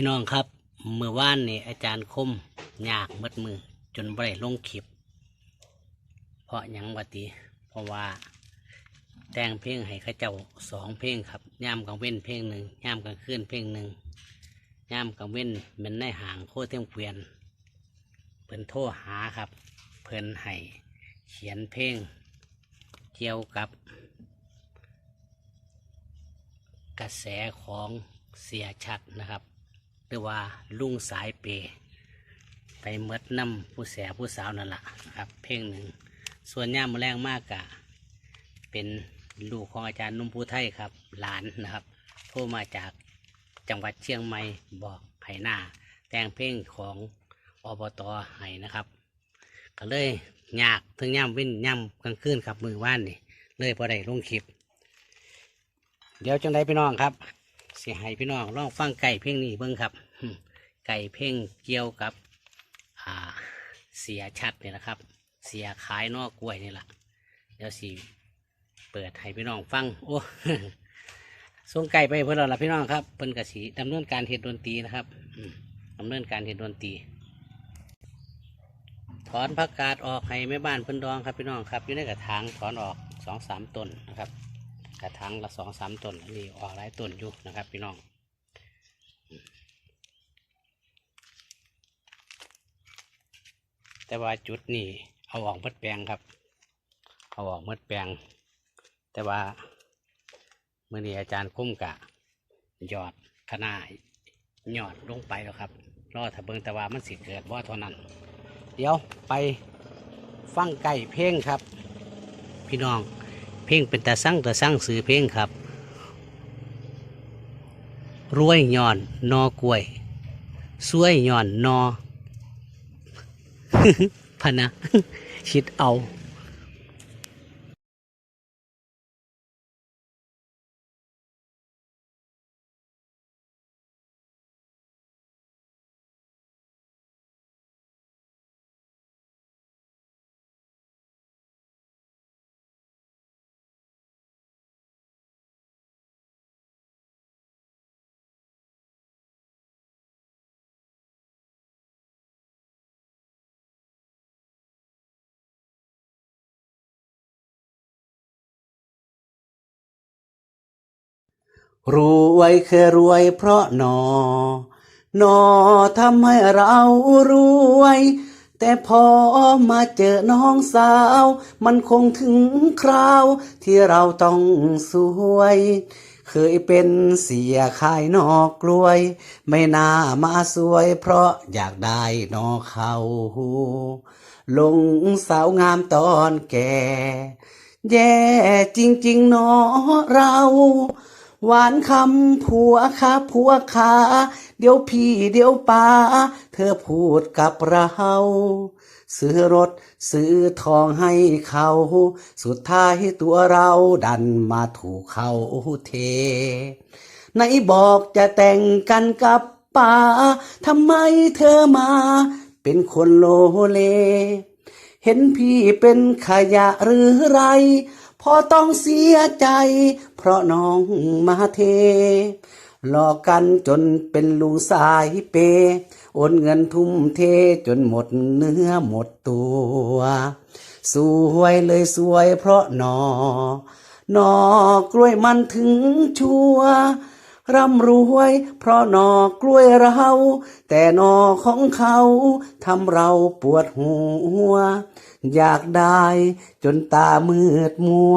พี่น้องครับเมื่อวานนี่อาจารย์คมยากมัดมือ จนบ่ได้ลงคลิป เพราะยังวะติเพราะว่า แต่งเพลงให้ข้าเจ้าสองเพลงครับย่ามกลางเว้นเพลงหนึ่งย่ามกลางคืนเพลงหนึ่งย่ามกลางเว้นแมันในห่างโคเทียมเกวียนเพิ่นโทรหาครับ เพิ่นให้เขียนเพลงเกี่ยวกับ กระแสของเสียชัดนะครับ หรือว่าลุงสายเปย์ไปเมดน้ำผู้แสผู้สาวนั่นแหละครับ เพลงหนึ่ง ส่วนย่ามแมลงมากกะเป็นลูกของอาจารย์นุ่มผู้ไทยครับ หลานนะครับ โทรมาจากจังหวัดเชียงใหม่บอกไห้หน้า แต่งเพลงของอบตไห้นะครับ ก็เลยยากถึงย่ำเว้นย่ำกลางคืนครับมือว่านนี่เลยพอได้ลงคลิป เดี๋ยวจังไดพี่น้องครับเสียให้พี่น้องลองฟังไก่เพลงนี้เบิ่งครับ ไก่เพลงเกี่ยวกับอ่าเสียชัดนี่แหละครับ เสียขายนอกกล้วยนี่แหละเดี๋ยวสิเปิดให้พี่น้องฟังโอ้ส่งไก่ไปเพื่อนเราละพี่น้องครับเพิ่นกระสีดำเนินการเฮ็ดดนตรีนะครับดำเนินการเฮ็ดดนตรีถอนผักกาดออกให้แม่บ้านเพิ่นดองครับพี่น้องครับอยู่ในกระถางถอนออกสองสามต้นนะครับ กระถางละสองสามต้นอันนี้ออกหลายต้นอยู่นะครับ พี่น้อง แต่ว่าจุดนี้เอาออกหมดแปลงครับ เอาออกหมดแปลง แต่ว่าเมื่อนี้อาจารย์คุ้มกะหยอดขนาหยอดลงไปแล้วครับ รอถ้าเบิงแต่ว่ามันสิเกิดว่าเท่านั้น เดี๋ยวไปฟังไก่เพลงครับ พี่น้องเพลงเป็นตาสั่งตาสั่งซื้อเพลงครับรวยย่อนนอกล้วยสวยย่อนนอ พนะคิดเอา รวยคือรวยเพราะหนอ หนอทำให้เรารวย แต่พอมาเจอน้องสาว มันคงถึงคราว ที่เราต้องสวย เคยเป็นเสียขายนอกกล้วย ไม่น่ามาสวยเพราะอยากได้นอเขาลงสาวงามตอนแก่ แย่จริงๆเนอเรา หวานคำผัวค่ะผัวขาเดี๋ยวพี่เดี๋ยวป้า เธอพูดกับเราซื้อรถซื้อทองให้เขา สุดท้ายตัวเราดันมาถูกเขาเทไหนบอกจะแต่งกันกับป้าทำไมเธอมา เป็นคนโลเล เห็นพี่เป็นขยะหรือไร พอต้องเสียใจ เพราะน้องมาเทหลอกกันจนเป็นลุงสายเป โอนเงินทุ่มเทจนหมดเนื้อหมดตัว สวยเลยสวยเพราะนอนอกล้วยมันถึงชัว ร่ำรวย เพราะหนอกล้วยเรา แต่หนอของเขาทำเราปวดหัว อยากได้จนตามืดมัว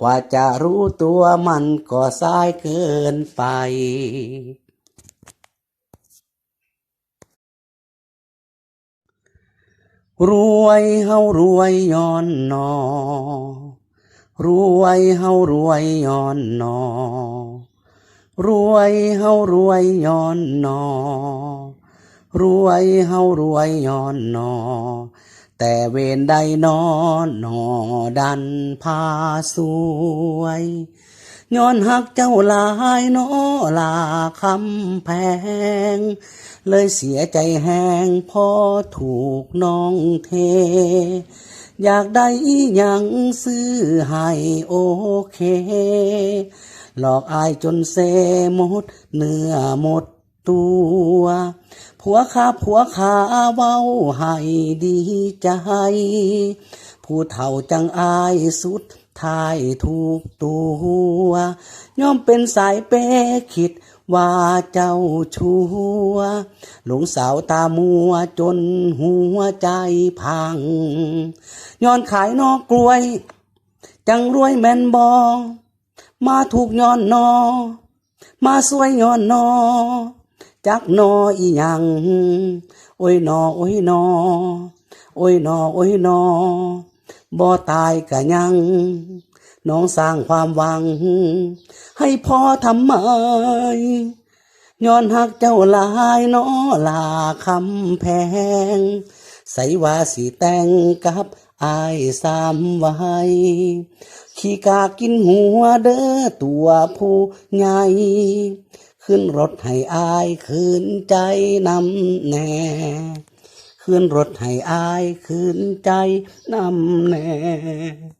กว่าจะรู้ตัวมันก็สายเกินไปรวยเฮารวยย้อนหนอ รวยเฮารวยย้อนหนอ รวยเฮารวยย้อนนอ รวยเฮารวยย้อนนอ แต่เวรใดนอนหนอดันพาสวยย้อนหักเจ้าลายนอลาคำแพง เลยเสียใจแห้งพอถูกน้องเท อยากได้อีหยังซื้อให้โอเค หลอกอายจนเซหมดเนื้อหมดตัว ผัวขาผัวขาเว้าให้ดีใจ ผู้เฒ่าจังอายสุดท้ายถูกตัว ย่อมเป็นสายเป้คิดว่าเจ้าชัว หลงสาวตามัวจนหัวใจพัง ย้อนขายนอกกล้วย จังรวยแม่นบอ มาถูกย้อนนอ มาสวยย้อนนอ จักนออีหยัง โอ้ยนอ โอ้ยนอ โอ้ยนอ โอ้ยนอ บ่ตายกะยัง น้องสร้างความหวัง ให้พ่อทำไมย้อนหักเจ้าลายนอลาคำแพง ใส่ว่าสิแต่งกับ อายสามไว้ขี้กากินหัวเด้อตัวผู้ใหญ่ขึ้นรถให้อายคืนใจนำแน่ขึ้นรถให้อายคืนใจนำแน่